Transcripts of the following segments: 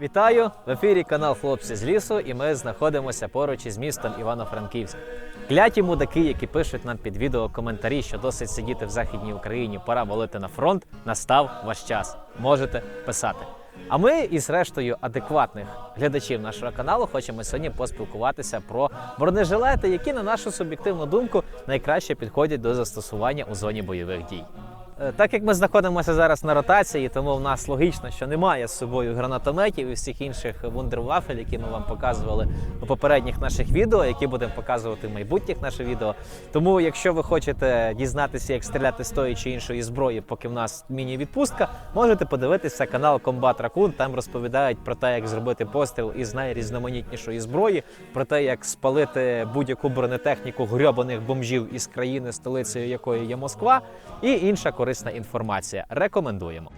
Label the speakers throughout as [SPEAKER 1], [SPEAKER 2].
[SPEAKER 1] Вітаю! В ефірі канал Хлопці з лісу, і ми знаходимося поруч із містом Івано-Франківськ. Кляті мудаки, які пишуть нам під відео коментарі, що досить сидіти в Західній Україні, пора валити на фронт. Настав ваш час. Можете писати. А ми із рештою адекватних глядачів нашого каналу хочемо сьогодні поспілкуватися про бронежилети, які, на нашу суб'єктивну думку, найкраще підходять до застосування у зоні бойових дій. Е, Так як ми знаходимося зараз на ротації, тому в нас логічно, що немає з собою гранатометів і всіх інших вундервафель, які ми вам показували у попередніх наших відео, які будемо показувати в майбутніх наших відео. Тому, якщо ви хочете дізнатися, як стріляти з тої чи іншої зброї, поки в нас міні-відпустка, можете подивитися канал Combat Raccoon. Там розповідають про те, як зробити постріл із найрізноманітнішої зброї, про те, як спалити будь-яку бронетехніку грьобаних бомжів із країни, столицею якої є Москва, і інша корисна інформація. Рекомендуємо.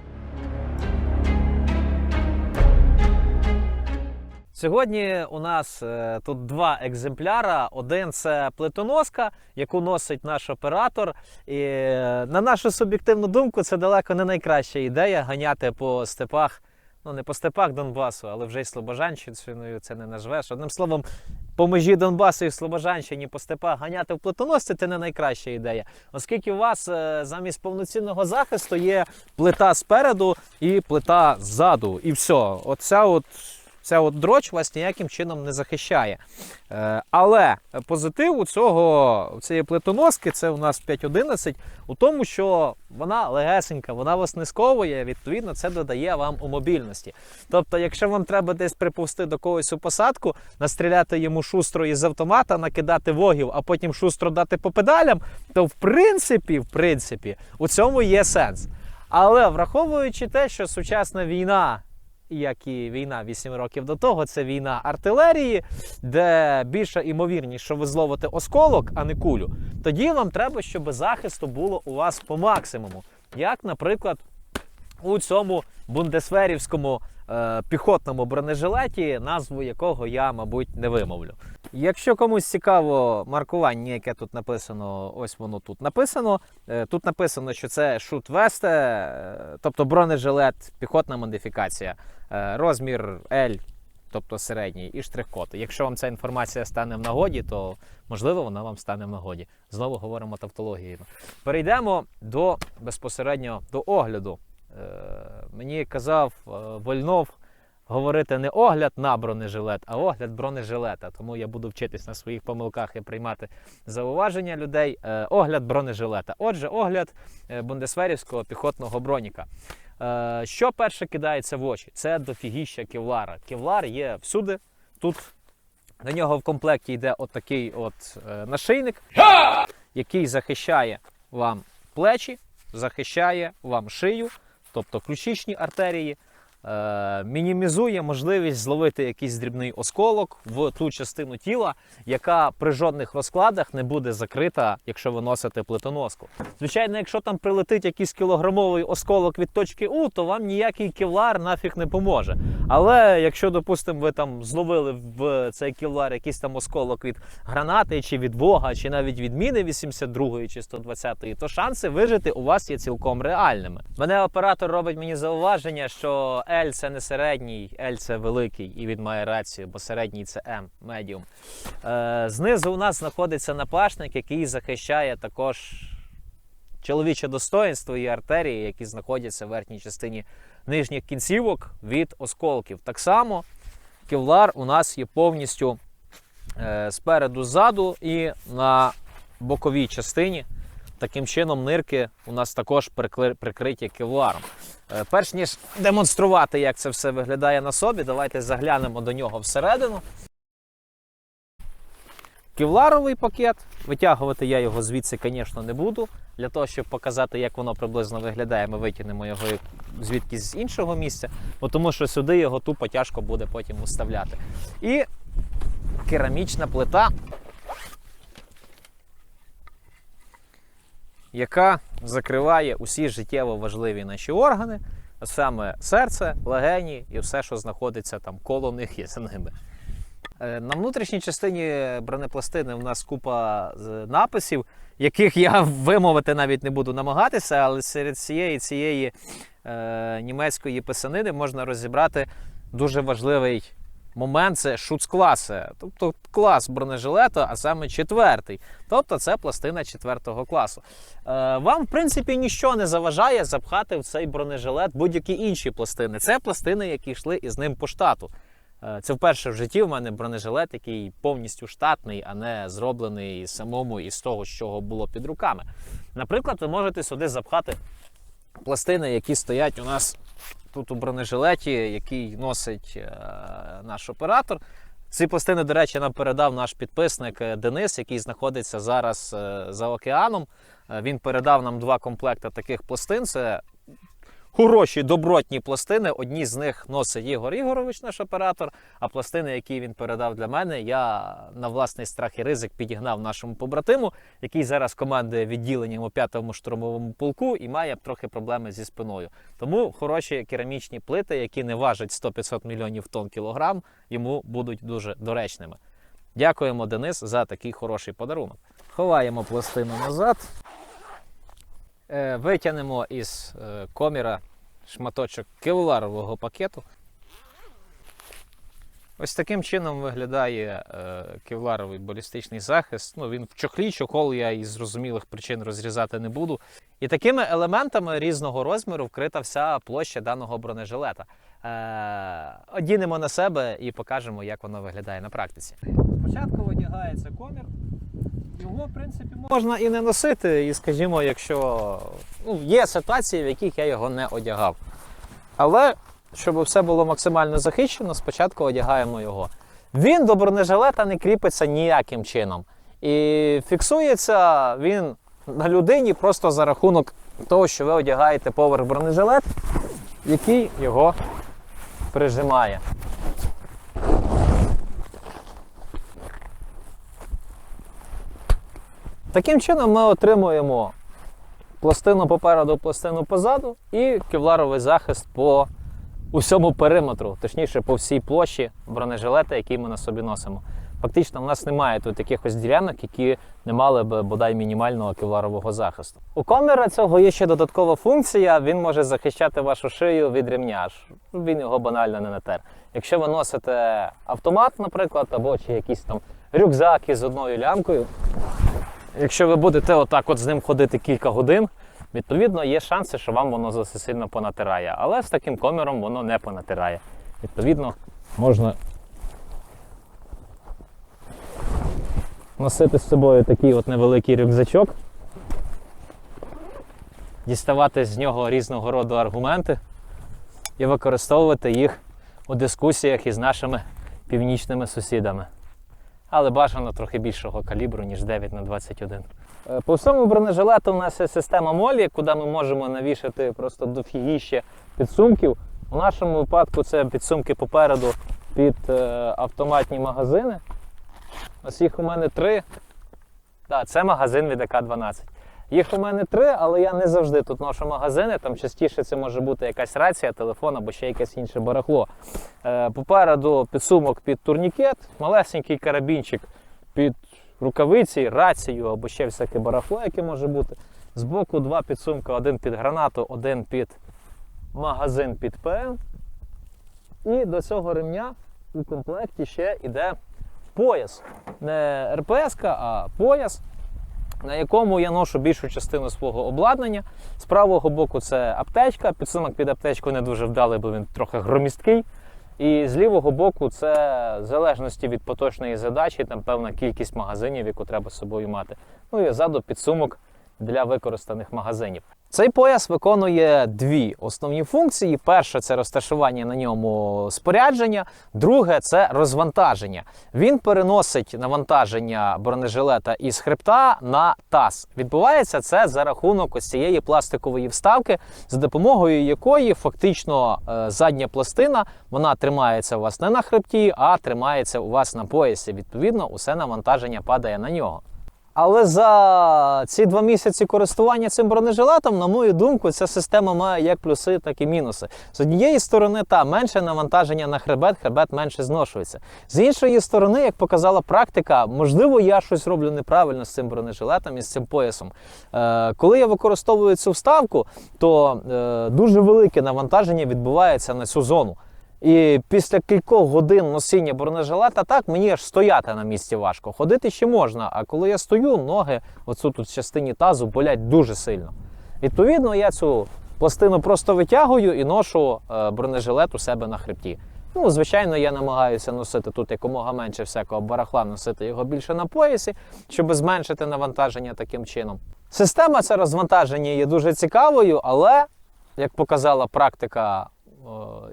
[SPEAKER 1] Сьогодні у нас е, тут два екземпляра. Один це плитоноска, яку носить наш оператор. І е, на нашу суб'єктивну думку, це далеко не найкраща ідея ганяти по степах. Ну, не по степах Донбасу, але вже й Слобожанщиною це не назвеш. Одним словом, по межі Донбасу і Слобожанщині по степах ганяти в плитоносці це не найкраща ідея. Оскільки у вас е, замість повноцінного захисту є плита спереду і плита ззаду. І все. Оця от ця от дроч вас ніяким чином не захищає. Е, але позитив у цього цієї плитоноски, це у нас 5.11, у тому, що вона легесенька, вона вас не сковує, відповідно, це додає вам у мобільності. Тобто, якщо вам треба десь приповзти до когось у посадку, настріляти йому шустро із автомата, накидати вогів, а потім шустро дати по педалям, то в принципі, в принципі, у цьому є сенс. Але враховуючи те, що сучасна війна як і війна 8 років до того, це війна артилерії, де більша імовірність, що ви зловите осколок, а не кулю. Тоді вам треба, щоб захисту було у вас по максимуму. Як, наприклад, у цьому бундесверівському е, піхотному бронежилеті, назву якого я, мабуть, не вимовлю. Якщо комусь цікаво маркування, яке тут написано, ось воно тут написано. Е, Тут написано, що це шут-весте, тобто бронежилет, піхотна модифікація, е, розмір L, тобто середній, і штрих-код. Якщо вам ця інформація стане в нагоді, то можливо вона вам стане в нагоді. Знову говоримо тавтологією. Перейдемо до безпосередньо до огляду. Е, Мені казав е, Вольнов говорити не огляд на бронежилет, а огляд бронежилета. Тому я буду вчитись на своїх помилках і приймати зауваження людей. Е, Огляд бронежилета. Отже, огляд бундесверівського піхотного броніка. Що перше кидається в очі? Це дофігіща кевлара. Кевлар є всюди. Тут до нього в комплекті йде отакий от нашийник, який захищає вам плечі, захищає вам шию, тобто ключичні артерії, мінімізує можливість зловити якийсь дрібний осколок в ту частину тіла, яка при жодних розкладах не буде закрита, якщо ви носите плитоноску. Звичайно, якщо там прилетить якийсь кілограмовий осколок від точки У, то вам ніякий кевлар нафіг не поможе. Але якщо, допустимо, ви там зловили в цей кевлар якийсь там осколок від гранати, чи від вога, чи навіть від міни 82 чи 120, то шанси вижити у вас є цілком реальними. Мене оператор робить мені зауваження, що L це не середній, L це великий, і він має рацію, бо середній це M, медіум. Е, знизу у нас знаходиться напашник, який захищає також чоловіче достоинство і артерії, які знаходяться в верхній частині нижніх кінцівок від осколків. Так само кевлар у нас є повністю е, спереду, ззаду і на боковій частині. Таким чином, нирки у нас також прикриті кевларом. Е, Перш ніж демонструвати, як це все виглядає на собі, давайте заглянемо до нього всередину. Кевларовий пакет. Витягувати я його звідси, звісно, не буду. Для того, щоб показати, як воно приблизно виглядає, ми витягнемо його звідки з іншого місця, бо тому що сюди його тупо тяжко буде потім вставляти. І керамічна плита, яка закриває усі життєво важливі наші органи, саме серце, легені і все, що знаходиться там коло них і за ними. Е, На внутрішній частині бронепластини у нас купа написів, яких я вимовити навіть не буду намагатися, але серед цієї цієї е, німецької писанини можна розібрати дуже важливий момент це шуцкласи, тобто клас бронежилета, а саме четвертий. Тобто це пластина четвертого класу. Е, вам, в принципі, нічого не заважає запхати в цей бронежилет будь-які інші пластини. Це пластини, які йшли із ним по штату. Е, Це вперше в житті в мене бронежилет, який повністю штатний, а не зроблений самому із того, що було під руками. Наприклад, ви можете сюди запхати пластини, які стоять у нас тут у бронежилеті, який носить е, наш оператор. Ці пластини, до речі, нам передав наш підписник е, Денис, який знаходиться зараз е, за океаном. Він передав нам два комплекти таких пластин. Це хороші добротні пластини. Одні з них носить Ігор Ігорович, наш оператор. А пластини, які він передав для мене, я на власний страх і ризик підігнав нашому побратиму, який зараз командує відділенням у 5-му штурмовому полку і має трохи проблеми зі спиною. Тому хороші керамічні плити, які не важать 100-500 мільйонів тонн кілограм, йому будуть дуже доречними. Дякуємо, Денис, за такий хороший подарунок. Ховаємо пластину назад. Е, Витягнемо із е, коміра шматочок кевларового пакету. Ось таким чином виглядає е, кевларовий балістичний захист. Ну, він в чохлі, чохол я із зрозумілих причин розрізати не буду. І такими елементами різного розміру вкрита вся площа даного бронежилета. Одінемо на себе і покажемо, як воно виглядає на практиці. Спочатку одягається комір. Його, в принципі, можна і не носити, і, скажімо, якщо ну, є ситуації, в яких я його не одягав. Але щоб все було максимально захищено, спочатку одягаємо його. Він до бронежилета не кріпиться ніяким чином. І фіксується він на людині просто за рахунок того, що ви одягаєте поверх бронежилет, який його прижимає. Таким чином ми отримуємо пластину попереду, пластину позаду і кевларовий захист по усьому периметру, точніше по всій площі бронежилета, який ми на собі носимо. Фактично, в нас немає тут якихось ділянок, які не мали б бодай мінімального кевларового захисту. У коміра цього є ще додаткова функція. Він може захищати вашу шию від ремня, він його банально не натер. Якщо ви носите автомат, наприклад, або чи якийсь там рюкзак із одною лямкою, Якщо ви будете отак от з ним ходити кілька годин, відповідно є шанси, що вам воно сильно понатирає. Але з таким коміром воно не понатирає. Відповідно, можна носити з собою такий от невеликий рюкзачок, діставати з нього різного роду аргументи і використовувати їх у дискусіях із нашими північними сусідами але бажано трохи більшого калібру, ніж 9 на 21. Е, По всьому бронежилету у нас є система молі, куди ми можемо навішати просто дофігіще підсумків. У нашому випадку це підсумки попереду під е, автоматні магазини. Ось їх у мене три. Так, це магазин від АК-12. Їх у мене три, але я не завжди тут ношу магазини. Там частіше це може бути якась рація, телефон або ще якесь інше барахло. Е, Попереду підсумок під турнікет, малесенький карабінчик під рукавиці, рацію або ще всяке барахло, яке може бути. Збоку два підсумки: один під гранату, один під магазин під ПМ. І до цього ремня у комплекті ще йде пояс. Не РПС, а пояс на якому я ношу більшу частину свого обладнання. З правого боку це аптечка. Підсумок під аптечку не дуже вдалий, бо він трохи громісткий. І з лівого боку це в залежності від поточної задачі, там певна кількість магазинів, яку треба з собою мати. Ну і ззаду підсумок для використаних магазинів. Цей пояс виконує дві основні функції: перше це розташування на ньому спорядження, друге це розвантаження. Він переносить навантаження бронежилета із хребта на таз. Відбувається це за рахунок ось цієї пластикової вставки, за допомогою якої фактично е, задня пластина вона тримається у вас не на хребті, а тримається у вас на поясі. Відповідно, усе навантаження падає на нього. Але за ці два місяці користування цим бронежилетом, на мою думку, ця система має як плюси, так і мінуси. З однієї сторони, та менше навантаження на хребет, хребет менше зношується. З іншої сторони, як показала практика, можливо, я щось роблю неправильно з цим бронежилетом і з цим поясом. Е, коли я використовую цю вставку, то е, дуже велике навантаження відбувається на цю зону. І після кількох годин носіння бронежилета так мені аж стояти на місці важко. Ходити ще можна, а коли я стою, ноги оцю тут в частині тазу болять дуже сильно. Відповідно, я цю пластину просто витягую і ношу е, бронежилет у себе на хребті. Ну, звичайно, я намагаюся носити тут якомога менше всякого барахла, носити його більше на поясі, щоб зменшити навантаження таким чином. Система це розвантаження є дуже цікавою, але, як показала практика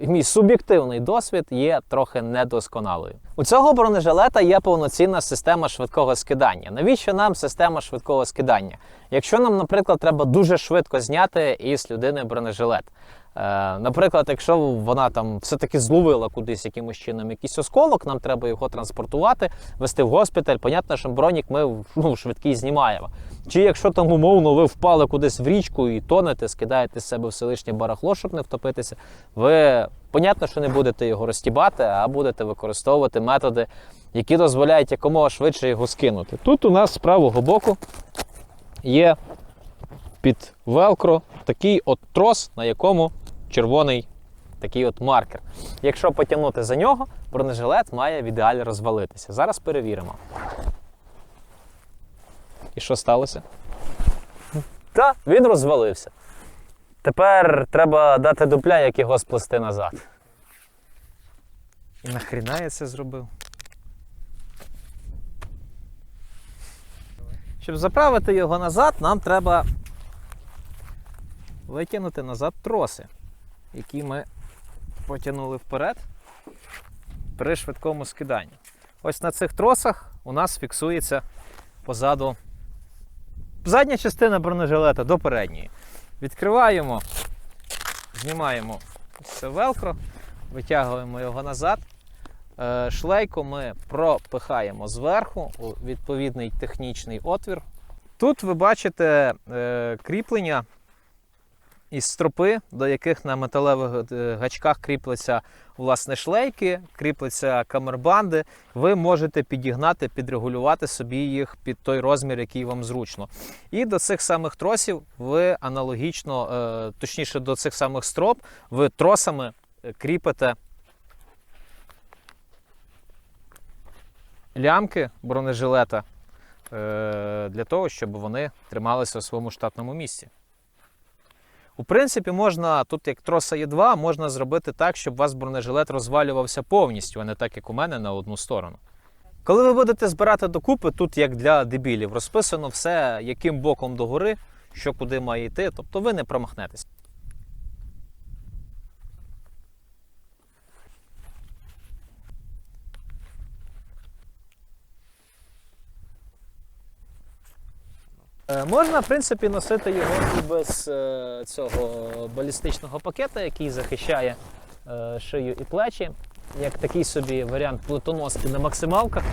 [SPEAKER 1] і мій суб'єктивний досвід є трохи недосконалою. У цього бронежилета є повноцінна система швидкого скидання. Навіщо нам система швидкого скидання? Якщо нам, наприклад, треба дуже швидко зняти із людини бронежилет. Е, наприклад, якщо вона там все-таки зловила кудись якимось чином якийсь осколок, нам треба його транспортувати, вести в госпіталь. Понятно, що бронік ми ну, швидкий знімаємо. Чи якщо там умовно ви впали кудись в річку і тонете, скидаєте з себе все лишнє барахло, щоб не втопитися, ви понятно, що не будете його розтібати, а будете використовувати методи, які дозволяють якомога швидше його скинути. Тут у нас з правого боку є під велкро такий от трос, на якому червоний такий от маркер. Якщо потягнути за нього, бронежилет має в ідеалі розвалитися. Зараз перевіримо. І що сталося? Та, він розвалився. Тепер треба дати дупля, як його сплести назад. І нахріна я це зробив? Щоб заправити його назад, нам треба витягнути назад троси, які ми потягнули вперед при швидкому скиданні. Ось на цих тросах у нас фіксується позаду задня частина бронежилета до передньої. Відкриваємо, знімаємо це велкро, витягуємо його назад. Е, Шлейку ми пропихаємо зверху у відповідний технічний отвір. Тут ви бачите е, кріплення із стропи, до яких на металевих е, гачках кріпляться власне шлейки, кріпляться камербанди. Ви можете підігнати, підрегулювати собі їх під той розмір, який вам зручно. І до цих самих тросів ви аналогічно, е, точніше до цих самих строп, ви тросами е, кріпите лямки бронежилета для того, щоб вони трималися у своєму штатному місці. У принципі, можна, тут як троса є два, можна зробити так, щоб у вас бронежилет розвалювався повністю, а не так, як у мене на одну сторону. Коли ви будете збирати докупи, тут як для дебілів, розписано все, яким боком догори, що куди має йти, тобто ви не промахнетесь. Можна, в принципі, носити його і без е, цього балістичного пакета, який захищає е, шию і плечі, як такий собі варіант плитоноски на максималках.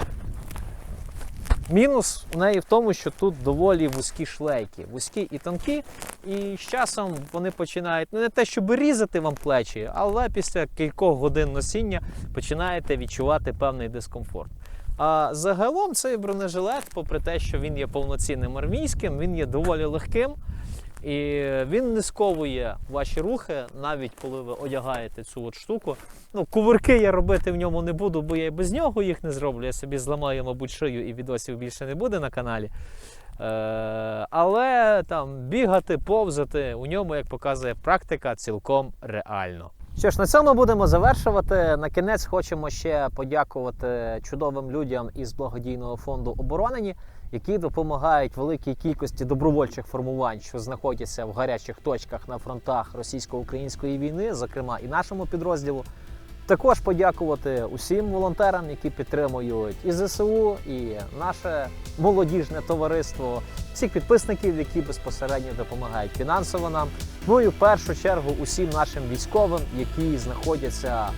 [SPEAKER 1] Мінус у неї в тому, що тут доволі вузькі шлейки, вузькі і тонкі, і з часом вони починають ну, не те, щоб різати вам плечі, але після кількох годин носіння починаєте відчувати певний дискомфорт. А загалом цей бронежилет, попри те, що він є повноцінним армійським, він є доволі легким. І він не сковує ваші рухи, навіть коли ви одягаєте цю от штуку. Ну, кувирки я робити в ньому не буду, бо я і без нього їх не зроблю. Я собі зламаю, мабуть, шию і відосів більше не буде на каналі. Е, але там бігати, повзати у ньому, як показує практика, цілком реально. Що ж, на цьому будемо завершувати. На кінець хочемо ще подякувати чудовим людям із благодійного фонду оборонені, які допомагають великій кількості добровольчих формувань, що знаходяться в гарячих точках на фронтах російсько-української війни, зокрема і нашому підрозділу. Також подякувати усім волонтерам, які підтримують і ЗСУ, і наше молодіжне товариство, всіх підписників, які безпосередньо допомагають фінансово нам. Ну і в першу чергу усім нашим військовим, які знаходяться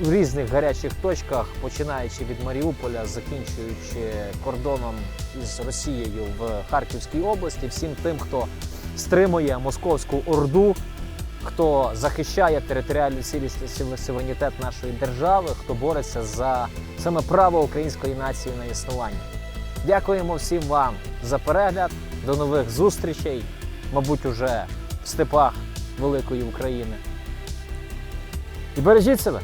[SPEAKER 1] в різних гарячих точках, починаючи від Маріуполя, закінчуючи кордоном із Росією в Харківській області, всім тим, хто стримує московську орду, хто захищає територіальну цілісність і суверенітет нашої держави, хто бореться за саме право української нації на існування. Дякуємо всім вам за перегляд. До нових зустрічей, мабуть, уже в степах великої України. І бережіть себе!